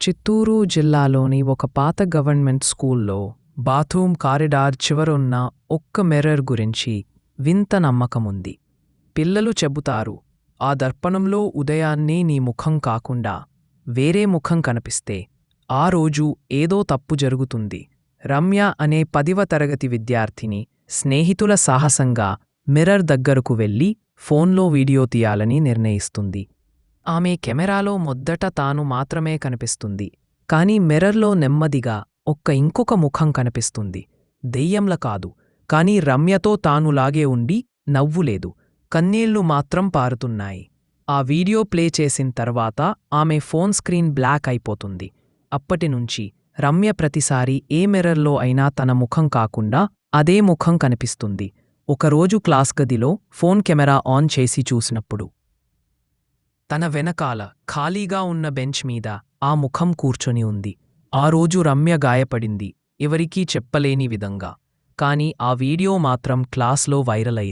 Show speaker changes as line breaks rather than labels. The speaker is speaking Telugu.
చిత్తూరు జిల్లాలోని ఒక పాత గవర్నమెంట్ స్కూల్లో బాత్రూమ్ కారిడార్ చివరున్న ఒక్క మిర్రర్ గురించి వింత నమ్మకముంది. పిల్లలు చెబుతారు ఆ దర్పణంలో ఉదయాన్నే నీ ముఖం కాకుండా వేరే ముఖం కనిపిస్తే ఆ రోజు ఏదో తప్పు జరుగుతుంది రమ్య అనే పదివ తరగతి విద్యార్థిని స్నేహితుల సాహసంగా మిర్రర్ దగ్గరకు వెళ్ళి ఫోన్లో వీడియో తీయాలని నిర్ణయిస్తుంది. ఆమె కెమెరాలో మొద్దట తాను మాత్రమే కనిపిస్తుంది. కాని మెరర్లో నెమ్మదిగా ఒక్క ఇంకొక ముఖం కనిపిస్తుంది. దెయ్యంల కాదు. కాని రమ్యతో తానులాగే ఉండి నవ్వులేదు కన్నీళ్ళు మాత్రం పారుతున్నాయి. ఆ వీడియో ప్లే చేసిన తర్వాత ఆమె ఫోన్ స్క్రీన్ బ్లాక్ అయిపోతుంది. అప్పటినుంచి రమ్య ప్రతిసారి ఏ మిర్రర్లో అయినా తన ముఖం కాకుండా అదే ముఖం కనిపిస్తుంది. ఒకరోజు క్లాస్ గదిలో ఫోన్ కెమెరా ఆన్ చేసి చూసినప్పుడు తన వెనకాల ఖాళీగా ఉన్న బెంచ్ మీద ఆ ముఖం కూర్చొని ఉంది. ఆ రోజు రమ్య గాయపడింది. ఎవరికీ చెప్పలేని విధంగా. కాని ఆ వీడియో మాత్రం క్లాస్లో వైరల్ అయింది.